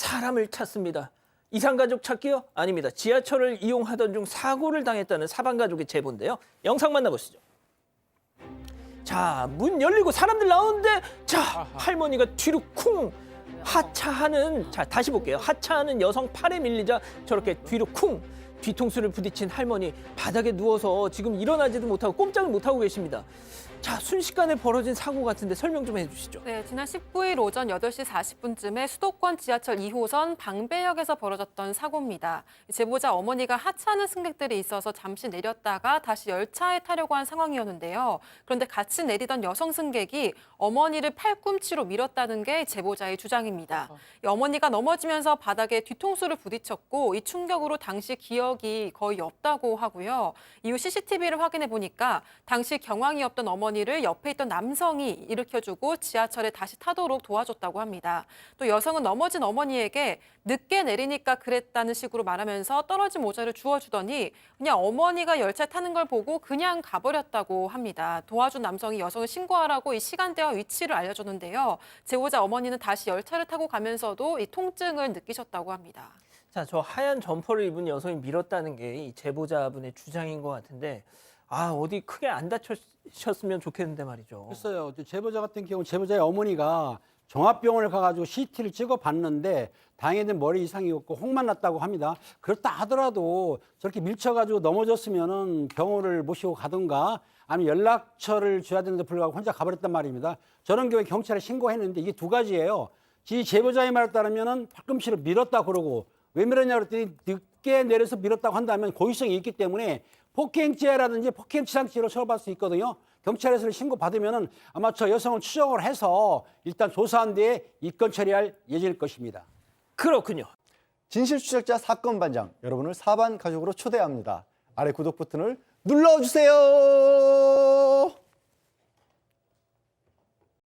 사람을 찾습니다. 이상가족 찾기요? 아닙니다. 지하철을 이용하던 중 사고를 당했다는 사방가족의 제보인데요. 영상 만나보시죠. 자, 문 열리고 사람들 나오는데 자, 할머니가 뒤로 쿵 하차하는 자, 다시 볼게요. 하차하는 여성 팔에 밀리자 저렇게 뒤로 쿵 뒤통수를 부딪힌 할머니 바닥에 누워서 지금 일어나지도 못하고 꼼짝을 못하고 계십니다. 자, 순식간에 벌어진 사고 같은데 설명 좀 해주시죠. 네, 지난 19일 오전 8시 40분쯤에 수도권 지하철 2호선 방배역에서 벌어졌던 사고입니다. 제보자 어머니가 하차하는 승객들이 있어서 잠시 내렸다가 다시 열차에 타려고 한 상황이었는데요. 그런데 같이 내리던 여성 승객이 어머니를 팔꿈치로 밀었다는 게 제보자의 주장입니다. 이 어머니가 넘어지면서 바닥에 뒤통수를 부딪혔고 이 충격으로 당시 기 억이 거의 없다고 하고요. 이후 CCTV를 확인해 보니까 당시 경황이 없던 어머니를 옆에 있던 남성이 일으켜주고 지하철에 다시 타도록 도와줬다고 합니다. 또 여성은 넘어진 어머니에게 늦게 내리니까 그랬다는 식으로 말하면서 떨어진 모자를 주워주더니 그냥 어머니가 열차 타는 걸 보고 그냥 가버렸다고 합니다. 도와준 남성이 여성을 신고하라고 이 시간대와 위치를 알려줬는데요. 제보자 어머니는 다시 열차를 타고 가면서도 이 통증을 느끼셨다고 합니다. 자, 저 하얀 점퍼를 입은 여성이 밀었다는 게 이 제보자분의 주장인 것 같은데 아, 어디 크게 안 다쳤으면 좋겠는데 말이죠. 또 제보자 같은 경우 제보자의 어머니가 종합병원을 가가지고 CT를 찍어봤는데 다행히는 머리 이상이 없고 혹만 났다고 합니다. 그렇다 하더라도 저렇게 밀쳐가지고 넘어졌으면은 병원을 모시고 가든가 아니면 연락처를 줘야 되는데 불구하고 혼자 가버렸단 말입니다. 저런 경우에 경찰에 신고했는데 이게 두 가지예요. 이 제보자의 말에 따르면은 팔꿈치를 밀었다 그러고 왜 밀었냐 그랬더니 늦게 내려서 밀었다고 한다면 고의성이 있기 때문에 폭행죄라든지 폭행치상죄로 처벌받을 수 있거든요. 경찰에서 신고 받으면은 아마 저 여성을 추정을 해서 일단 조사한 뒤에 입건 처리할 예정일 것입니다. 그렇군요. 진실 추적자 사건 반장 여러분을 사반 가족으로 초대합니다. 아래 구독 버튼을 눌러주세요.